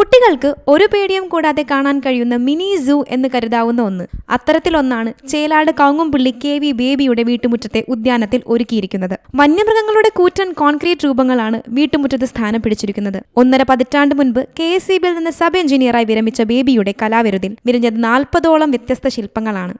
കുട്ടികൾക്ക് ഒരു പേടിയും കൂടാതെ കാണാൻ കഴിയുന്ന മിനി സൂ എന്ന് കരുതാവുന്ന ഒന്ന്. അത്തരത്തിലൊന്നാണ് ചേലാട് കാങ്ങുംപിള്ളി കെ വി ബേബിയുടെ വീട്ടുമുറ്റത്തെ ഉദ്യാനത്തിൽ ഒരുക്കിയിരിക്കുന്നത്. വന്യമൃഗങ്ങളുടെ കൂറ്റൻ കോൺക്രീറ്റ് രൂപങ്ങളാണ് വീട്ടുമുറ്റത്ത് സ്ഥാനം പിടിച്ചിരിക്കുന്നത്. ഒന്നര പതിറ്റാണ്ട് മുൻപ് കെ എസ് സി ബിയിൽ നിന്ന് സബ് എഞ്ചിനീയറായി വിരമിച്ച ബേബിയുടെ കലാവിരുതിൽ വിരിഞ്ഞത് നാൽപ്പതോളം വ്യത്യസ്ത ശില്പങ്ങളാണ്.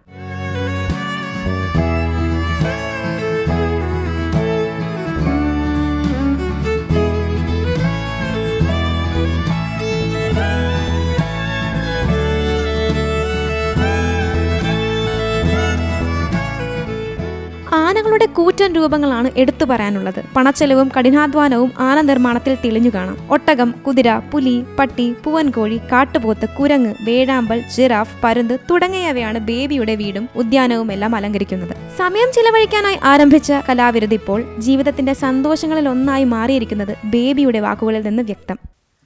ആനകളുടെ കൂറ്റൻ രൂപങ്ങളാണ് എടുത്തു പറയാനുള്ളത്. പണച്ചെലവും കഠിനാധ്വാനവും ആന നിർമ്മാണത്തിൽ തെളിഞ്ഞു കാണാം. ഒട്ടകം കുതിര പുലി പട്ടി പൂവൻകോഴി കാട്ടുപോത്ത് കുരങ്ങ് വേഴാമ്പൽ ജിറാഫ് പരുന്ത് തുടങ്ങിയവയാണ് ബേബിയുടെ വീടും ഉദ്യാനവും എല്ലാം അലങ്കരിക്കുന്നത്. സമയം ചിലവഴിക്കാനായി ആരംഭിച്ച കലാവിരുത് ഇപ്പോൾ ജീവിതത്തിന്റെ സന്തോഷങ്ങളിൽ ഒന്നായി മാറിയിരിക്കുന്നത് ബേബിയുടെ വാക്കുകളിൽ നിന്ന് വ്യക്തം.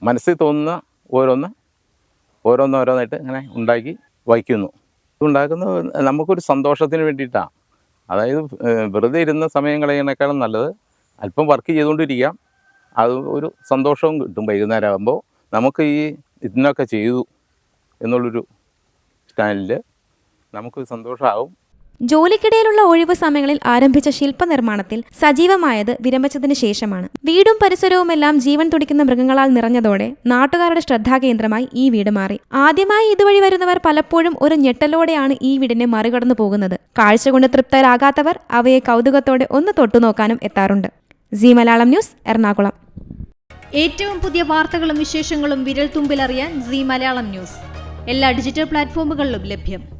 മനസ്സിൽ തോന്നുന്ന ഓരോന്ന് ഓരോന്നോരോന്നായിട്ട് ഇങ്ങനെ ഉണ്ടാക്കി വയ്ക്കുന്നു. ഉണ്ടാക്കുന്നത് നമുക്കൊരു സന്തോഷത്തിന് വേണ്ടിയിട്ടാണ്. അതായത് വെറുതെ ഇരുന്ന സമയം കളയുന്നതിനേക്കാളും നല്ലത് അല്പം വർക്ക് ചെയ്തുകൊണ്ടിരിക്കാം. അത് ഒരു സന്തോഷവും കിട്ടും വൈകുന്നേരം ആകുമ്പോൾ നമുക്ക് ഈ ഇതിനൊക്കെ ചെയ്തു എന്നുള്ളൊരു സ്റ്റാൻഡിൽ നമുക്ക് സന്തോഷമാവും ജോലിക്കിടയിലുള്ള ഒഴിവ് സമയങ്ങളിൽ ആരംഭിച്ച ശില്പനിർമ്മാണത്തിൽ സജീവമായത് വിരമിച്ചതിന് ശേഷമാണ്. വീടും പരിസരവുമെല്ലാം ജീവൻ തുടിക്കുന്ന മൃഗങ്ങളാൽ നിറഞ്ഞതോടെ നാട്ടുകാരുടെ ശ്രദ്ധാകേന്ദ്രമായി ഈ വീട് മാറി. ആദ്യമായി ഇതുവഴി വരുന്നവർ പലപ്പോഴും ഒരു ഞെട്ടലോടെയാണ് ഈ വീടിനെ മറികടന്നു പോകുന്നത്. കാഴ്ച കൊണ്ട് തൃപ്തരാകാത്തവർ അവയെ കൗതുകത്തോടെ ഒന്ന് തൊട്ടുനോക്കാനും എത്താറുണ്ട്. Zee Malayalam news Ernakulam. ഏറ്റവും പുതിയ വാർത്തകളും വിശേഷങ്ങളും വിരൽ തുമ്പിലറിയാൻ സി മലയാളം ന്യൂസ്. എല്ലാ ഡിജിറ്റൽ പ്ലാറ്റ്ഫോമുകളിലും ലഭ്യം.